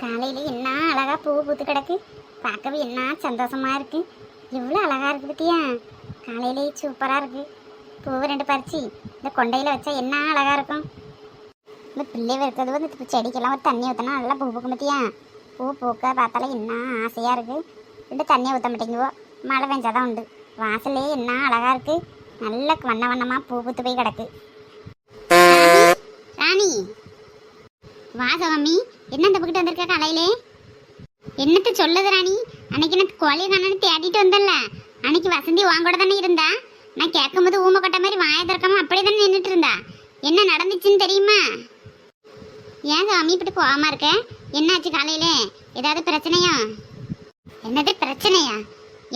காலையில என்ன அழகா பூ பூத்து கிடக்கு. பார்க்கவே என்ன சந்தோஷமா இருக்கு. எவ்வளோ அழகா இருக்கு பத்தியா? காலையிலே சூப்பரா இருக்கு. பூவை ரெண்டு பறிச்சு இந்த கொண்டையில வச்சா என்ன அழகா இருக்கும். இந்த பிள்ளை இருக்கிறது வந்து செடிக்கெல்லாம் ஒரு தண்ணி ஊற்றினா நல்லா பூ பூக்கும் பத்தியா? பூ பூக்க பார்த்தாலே என்ன ஆசையா இருக்கு. ரெண்டு தண்ணியை ஊற்ற மாட்டேங்குவோ மழை பெஞ்சாதான் உண்டு. வாசலே என்ன அழகா இருக்கு. நல்ல வண்ண வண்ணமா பூ பூத்து போய் கிடக்கு. ராணி வா சவாமி என்ன இந்த பக்கிட்டு வந்திருக்க காலையிலே? என்னத்த சொல்லுது ராணி அன்னைக்கு எனக்கு கோழி தானே தேடிட்டு வந்தல்ல? அன்னைக்கு வசந்தி வாங்கூட தானே இருந்தா? நான் கேட்கும்போது ஊமை கொட்ட மாதிரி வாயை திறக்காம அப்படியே தானே நின்றுட்டு இருந்தா? என்ன நடந்துச்சுன்னு தெரியுமா? ஏன் சாமி இப்படி போகாம இருக்க? என்னாச்சு காலையில? ஏதாவது பிரச்சனையா? என்னது பிரச்சனையா?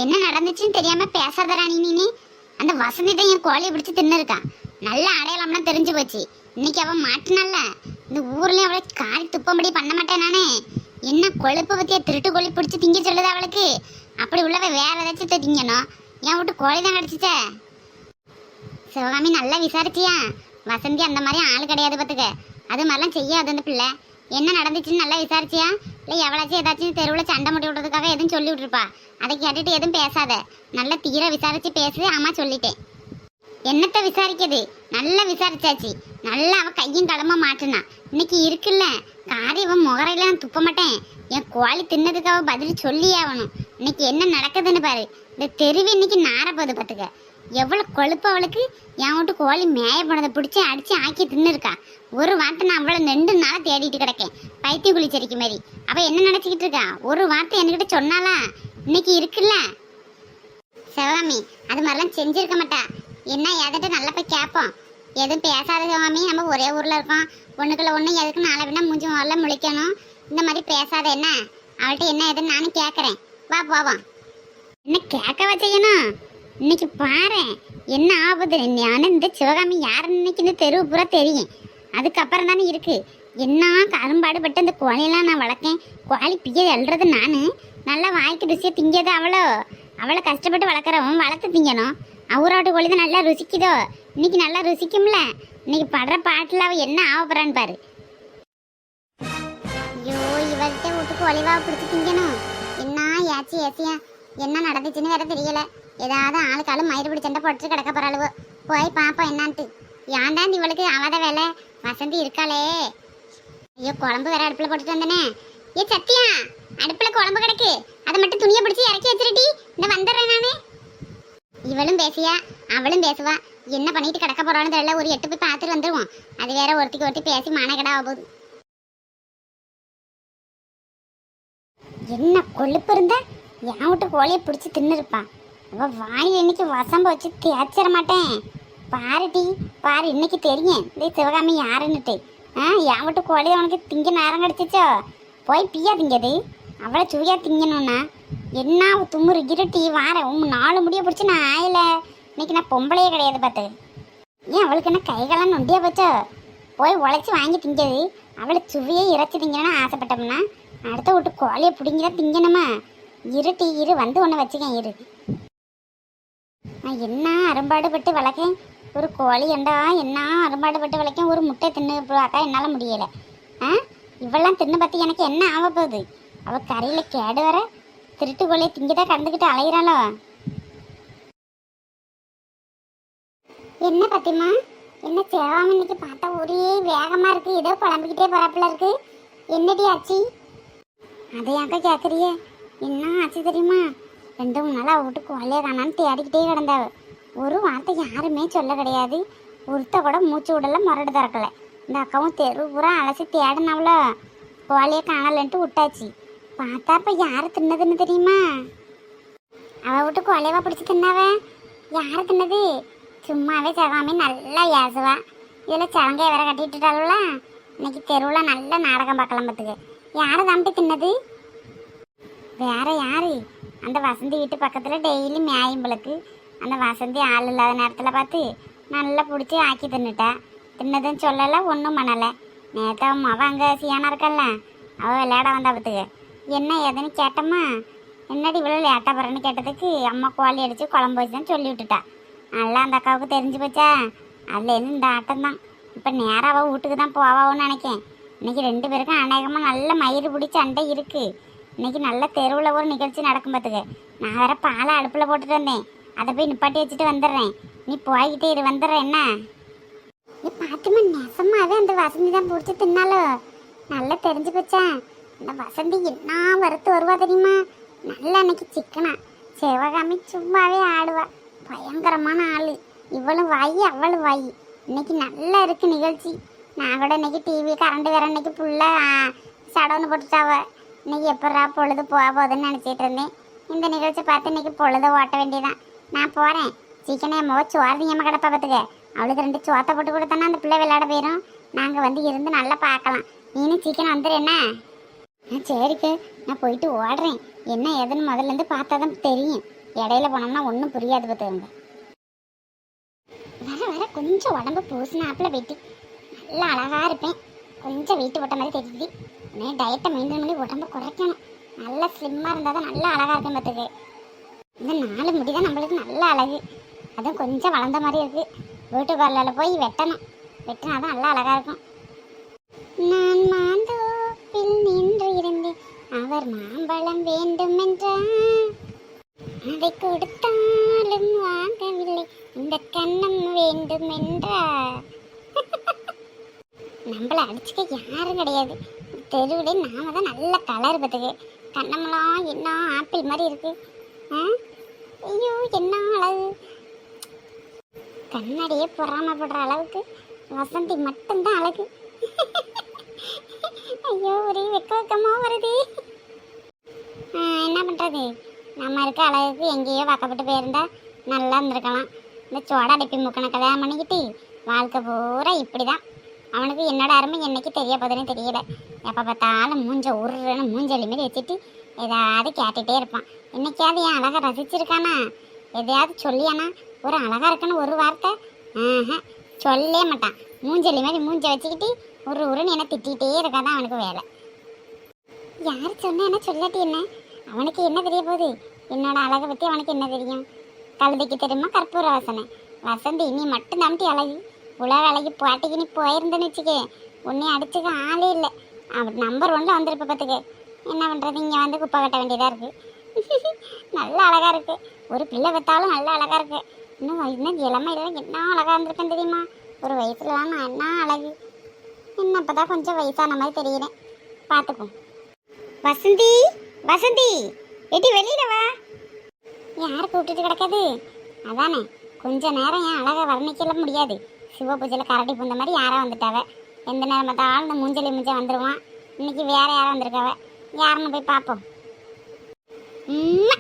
என்ன நடந்துச்சுன்னு தெரியாம பேசாத ராணி நீ அந்த வசந்தி தான் என் கோழியை பிடிச்சி தின்னு இருக்கான் நல்ல அடையாளம்லாம் தெரிஞ்சு போச்சு. இன்னைக்கு அவன் மாட்டினால இந்த ஊர்லயும் அவளை கால் துப்பம்படி பண்ண மாட்டேன் நானே. என்ன கொழுப்பு பத்தியா திருட்டு கொழி பிடிச்சி திங்க சொல்லுது அவளுக்கு? அப்படி உள்ளவ வேற ஏதாச்சும் திங்கணும். என் விட்டு கோழி தான் கிடச்சிச்சே சிவகாமி நல்லா விசாரிச்சியா? வசந்தி அந்த மாதிரி ஆள் கிடையாது பார்த்துக்க. அது மாதிரிலாம் செய்யாது அந்த பிள்ளை. என்ன நடந்துச்சுன்னு நல்லா விசாரிச்சியா? இல்லை எவ்வளாச்சும் ஏதாச்சும் தெருவில் சண்டை முட்டி விடுறதுக்காக எதுவும் சொல்லி விட்டுருப்பா? அதை கேட்டுட்டு எதுவும் பேசாத. நல்லா தீர விசாரிச்சு பேசு. அம்மா சொல்லிட்டேன். என்னத்த விசாரிக்கிறது? நல்லா விசாரிச்சாச்சு. நல்லா அவன் கையும் களமா மாட்டினான் இன்னைக்கு இருக்குல்ல? காரி அவன் முகரையெல்லாம் துப்ப மாட்டேன். என் கோழி தின்னதுக்கு அவள் பதில் சொல்லி ஆகணும். இன்னைக்கு என்ன நடக்குதுன்னு பாரு. இந்த தெருவு இன்னைக்கு நார போகுது பார்த்துக்க எவ்வளோ கொழுப்பு அவளுக்கு. என் வீட்டு கோழி மேய போனதை பிடிச்சி அடித்து ஆக்கி தின்னுருக்கா. ஒரு வார்த்தை நான் அவ்வளோ ரெண்டு நாளா தேடிட்டு கிடக்கேன். பைத்திய குளிச்சரிக்கு மாதிரி அவள் என்ன நினச்சிக்கிட்டு இருக்கா? ஒரு வார்த்தை என்கிட்ட சொன்னாலா இன்னைக்கு இருக்குல்ல? சிவகாமி அது மாதிரிலாம் செஞ்சிருக்க மாட்டா. என்ன எதுட்டு நல்லா போய் கேட்போம். எதுவும் பேசாத சுவாமி நம்ம ஒரே ஊரில் இருக்கோம். ஒன்றுக்குள்ள ஒன்று எதுக்கு நாளை வேணால் மூஞ்சி முதல்ல முழிக்கணும்? இந்த மாதிரி பேசாத என்ன? அவள்கிட்ட என்ன எதுன்னு நானும் கேட்குறேன். வா போவோம். என்ன கேட்க வச்சுக்கணும் இன்னைக்கு பாரு என்ன ஆகுது நான் இந்த சிவகாமி யாருன்னு இன்னைக்கு இந்த தெருவு பூரா தெரியும். அதுக்கப்புறம் தானே இருக்குது என்ன கரும்பாடுபட்டு இந்த கோழியெல்லாம் நான் வளர்க்கேன் கோழி பிய எழுறது நான். நல்லா வாய்க்கு ருசியை திங்கது அவ்வளோ அவ்வளோ கஷ்டப்பட்டு வளர்க்குறவன் வளர்த்து திங்கணும். அவராட்டு கொழுது நல்லா ருசிக்குதோ? இன்னைக்கு நல்லா ருசிக்கும்ல? இன்னைக்கு படுற பாட்டில் அவள் என்ன ஆக போறான்னு பாரு. ஐயோ இவர்கிட்ட வீட்டுக்கு ஒளிவாக பிடிச்சி திங்கணும் என்ன ஏச்சி ஏசியா என்ன நடந்துச்சுன்னு வேற தெரியல. ஏதாவது ஆளுக்காலும் மயிறு பிடி சண்டை போட்டு கிடக்க போறாளுவோ. போய் பாப்போம் என்னான்ட்டு. ஏன்டா இவளுக்கு அவத வேலை? வசந்தி இருக்காளே. ஐயோ குழம்பு வேற அடுப்புல போட்டுட்டு வந்தனே. ஏ சத்தியா அடுப்புல குழம்பு கிடக்கு. அதை மட்டும் துணியை பிடிச்சி இறக்கி வச்சிருட்டி இந்த வந்துடுறேன் நானே. இவளும் பேசியா? அவளும் பேசுவா. என்ன பண்ணிட்டு கிடக்க போறான்னு தெரியல. ஒரு எட்டு போய் பார்த்துட்டு வந்துருவோம். அது வேற ஒருத்திக்கு ஒருத்தி பேசி மானகடா போகுது. என்ன கொழுப்பு இருந்தா? என் விட்டு கோழியை பிடிச்சி தின்னு இருப்பான் அவ வாயில் இன்னைக்கு வசம்ப வச்சு தேய்ச்சிட மாட்டேன். பாரு டி பாரு இன்னைக்கு தெரியும். இந்த சிவகாமி யாருன்னுட்டு. ஆ என் விட்டு கோழியை உனக்கு திங்க நேரம் கிடச்சிச்சோ? போய் பியா திங்கது அவளை சுவையாக திங்கணும்னா என்ன அவ தும்முறு இருட்டி வாரேன் உன் நாலு முடிய பிடிச்சி நான் ஆயில. இன்னைக்கு நான் பொம்பளையே கிடையாது பார்த்து ஏன் அவளுக்கு என்ன கைகளாம் நொண்டியா போச்சோ? போய் உழைச்சி வாங்கி திங்கது அவளை சுவையே இறைச்சி திங்கணும்னு ஆசைப்பட்டோம்னா அடுத்த விட்டு கோழியை பிடிங்கிதான் திங்கணுமா? இருட்டி இரு வந்து ஒன்று வச்சுக்கேன் இரு. நான் என்ன அரும்பாடுபட்டு வளர்க்கேன்? ஒரு கோழி என்றா என்ன அரும்பாடுபட்டு வளர்க்கேன்? ஒரு முட்டை தின்னு பார்க்க என்னால் முடியலை. ஆ? இவெல்லாம் தின்னு பற்றி எனக்கு என்ன ஆக போகுது அவள் கரையில கேடு வர திருட்டு கோழியை திங்கதான் கண்டுக்கிட்டு அலையிறாளோ? என்ன பத்திமா? என்ன சேவாம இன்னைக்கு பார்த்தா ஒரே வேகமா இருக்கு. ஏதோ குழம்பிக்கிட்டே போறாப்புல இருக்கு. என்னடி ஆச்சு? அதை யாக்க கேட்குறிய என்ன ஆச்சு தெரியுமா? ரெண்டு மூணு நாள் அவ வீட்டுக்கு கோழியை காணான்னு தேடிக்கிட்டே கிடந்தாவ ஒரு வார்த்தை யாருமே சொல்ல கிடையாது. ஒருத்த கூட மூச்சு விடல முரடு திறக்கல. இந்த அக்காவும் தெரு பூரா அலசி தேடினவள? கோழியை காணலன்ட்டு விட்டாச்சு. பார்த்தா இப்போ யார் தின்னதுன்னு தெரியுமா? அவ விட்டு கோழியவா பிடிச்சி தின்னாவ? யார் தின்னது? சும்மாவே சகாமி நல்லா ஏசுவா. இதில் சலங்கையை வேற கட்டிட்டுட்டாளுல இன்னைக்கு தெருவில் நல்ல நாடகம் பார்க்கலாம் பார்த்துக்க. யார் தம்பி தின்னது? வேற யாரு? அந்த வசந்தி வீட்டு பக்கத்தில் டெய்லி மேயம்பளுக்கு. அந்த வசந்தி ஆள் இல்லாத நேரத்தில் பார்த்து நல்லா பிடிச்சி ஆக்கி தின்னுட்டா. தின்னதுன்னு சொல்லலை ஒன்றும் பண்ணலை. நேற்று அவன் அவன் அங்கே சியானா இருக்கல்ல அவள் விளையாட வந்தா பார்த்துக்க. என்ன ஏதுன்னு கேட்டம்மா. என்னடி இவ்வளோ லேட்டாக போகிறேன்னு கேட்டதுக்கு அம்மா கோழி அடித்து குழம்பு வச்சுதான் சொல்லி விட்டுட்டா. நல்லா அந்த அக்காவுக்கு தெரிஞ்சு போச்சா? அதுலேருந்து இந்த ஆட்டம் தான் இப்போ நேராக வீட்டுக்கு தான் போவான்னு நினைக்கேன். இன்னைக்கு ரெண்டு பேருக்கும் அநேகமாக நல்ல மயிறு பிடிச்ச அண்டை இருக்குது இன்னைக்கு நல்ல தெருவில் ஒரு நிகழ்ச்சி நடக்கும் பார்த்துக்க நான் வேற பாலை அடுப்பில் போட்டுட்டு வந்தேன். அதை போய் நிப்பாட்டி வச்சுட்டு வந்துடுறேன். நீ போய்கிட்டே இரு வந்துடுறேன் என்ன? நீ பாத்துமா நெசமாவே அந்த வசந்தி தான் பிடிச்சி தின்னாலோ? நல்லா தெரிஞ்சு போச்சேன் இந்த வசந்தி என்ன வறுத்து வருவா தெரியுமா? நல்ல அன்னைக்கு சிக்கனா? சிவகாமி சும்மாவே ஆடுவா. பயங்கரமான ஆள். இவளும் வாயி அவளும் வாய். இன்னைக்கு நல்லா இருக்கு நிகழ்ச்சி. நான் கூட இன்னைக்கு டிவி கரண்ட் வேற இன்னைக்கு ஃபுல்லாக சடவுன்னு போட்டுட்டாவ. இன்னைக்கு எப்படா பொழுது போக போகுதுன்னு நினச்சிட்டு இருந்தேன். இந்த நிகழ்ச்சி பார்த்து இன்னைக்கு பொழுத ஓட்ட வேண்டியதான் நான் போகிறேன் சீக்கிரம் என் முக சோர்திங்கம்மா கிடப்பா பார்த்துக்க அவளுக்கு ரெண்டு சோத்தை போட்டு கொடுத்தோன்னா அந்த பிள்ளை விளையாட போயிடும் நாங்கள் வந்து இருந்து நல்லா பார்க்கலாம். நீனும் சீக்கிரம் வந்துடு என்ன? ஆ சரிக்கு. நான் போயிட்டு ஓடுறேன். என்ன ஏதுன்னு முதல்ல இருந்து பார்த்தா தான் தெரியும். இடையில போனோம்னா ஒன்றும் புரியாது பார்த்துங்க வர வர கொஞ்சம் உடம்பு பூசினாப்புல வெட்டி. நல்லா அழகா இருப்பேன். கொஞ்சம் வெயிட் போட்ட மாதிரி தெரியுது. உடனே டயட்டை மெயின்டைன் பண்ணி உடம்பு குறைக்கணும். நல்லா ஸ்லிம்மாக இருந்தால் தான் நல்லா அழகாக இருக்கும் பார்த்துக்கு. இந்த நாலு முடி தான் நம்மளுக்கு நல்ல அழகு. அதுவும் கொஞ்சம் வளர்ந்த மாதிரி இருக்குது பியூட்டி பார்லரில் போய் வெட்டணும். வெட்டினா தான் நல்லா அழகாக இருக்கும். நான் மாந்தோப்பில் நின்று அவர் மாம்பழம் வேண்டும் என்றார் அதை கொடுத்தாலும் வாங்கவில்லை. இந்த கண்ணம் வேண்டும் என்றார் நம்மளை அடிச்சுக்க யாரும் கிடையாது. தெருவிலே நாம தான் நல்ல கலர் பத்துக்கு. கண்ணமெல்லாம் என்ன ஆப்பிள் மாதிரி இருக்கு? ஆ? ஐயோ என்ன அழகு. கண்ணாடியே பொறாமப்படுற அளவுக்கு வசந்தி மட்டும்தான் அழகு. ஐயோ ஒரே வெக்க வெக்கமாக வருது. என்ன பண்ணுறது நம்ம இருக்க அழகுக்கு எங்கேயோ வாக்கப்பட்டு போயிருந்தா நல்லா இருந்திருக்கலாம். இந்த சோடா அடிப்பி முக்கனை கல்யாணம் பண்ணிக்கிட்டு வாழ்க்கை பூரா இப்படி தான் அவனுக்கு என்னோட அருமை என்னைக்கு தெரிய போதுன்னு தெரியல. எப்போ பார்த்தாலும் மூஞ்ச உருன்னு மூஞ்சலி மாரி வச்சுட்டு ஏதாவது கேட்டுட்டே இருப்பான். என்னைக்காவது என் அழகை ரசிச்சிருக்கானா? எதையாவது சொல்லியானா? ஒரு அழகாக இருக்குன்னு ஒரு வார்த்தை? ஆஹா சொல்லவே மாட்டான். மூஞ்சலி மாதிரி மூஞ்ச வச்சுக்கிட்டு ஒரு உருன்னு என்ன திட்டிகிட்டே இருக்காதான் அவனுக்கு வேலை. யார் சொன்னா என்ன சொல்லாட்டி என்ன? அவனுக்கு என்ன தெரிய போகுது? என்னோட அழகை பற்றி அவனுக்கு என்ன தெரியும்? கழுதைக்கு தெரியுமா? கற்பூர வாசனை. வசந்தி நீ மட்டும் தாண்டி அழகு. உலக அழகி பாட்டிக்கு நீ போயிருந்தேன்னு வச்சுக்கே. உன்னை அடிச்சுக்க ஆளே இல்லை. அவன் நம்பர் ஒன்ல வந்திருப்ப பார்த்துக்க என்ன பண்ணுறது இங்கே வந்து குப்பை கட்ட வேண்டியதாக இருக்கு. நல்ல அழகா இருக்கு. ஒரு பிள்ளை பெற்றாலும் நல்ல அழகா இருக்கு. இன்னும் இன்னும் இளமையில என்ன அழகா இருந்திருக்கேன் தெரியுமா? ஒரு வயசுலலாம் நான் என்ன அழகு? என்ன இப்பதான் கொஞ்சம் வயசான மாதிரி தெரியுறேன். பார்த்துப்போம் வசந்தி! வசந்தி எட்டி வெளியில வா. யார் கூப்பிட்டுட்டு கிடக்காது? அதானே கொஞ்ச நேரம் என் அழகாக வர்ணிக்கல முடியாது. சிவ பூஜையில் கரடி பூந்த மாதிரி யாரோ வந்துட்டாவ. எந்த நேரம் பார்த்தாலும் இந்த மூஞ்சலி மூஞ்ச வந்துடுவான் இன்னைக்கு வேற யாரோ வந்திருக்காவ. யாருன்னு போய் பார்ப்போம். உம்மா.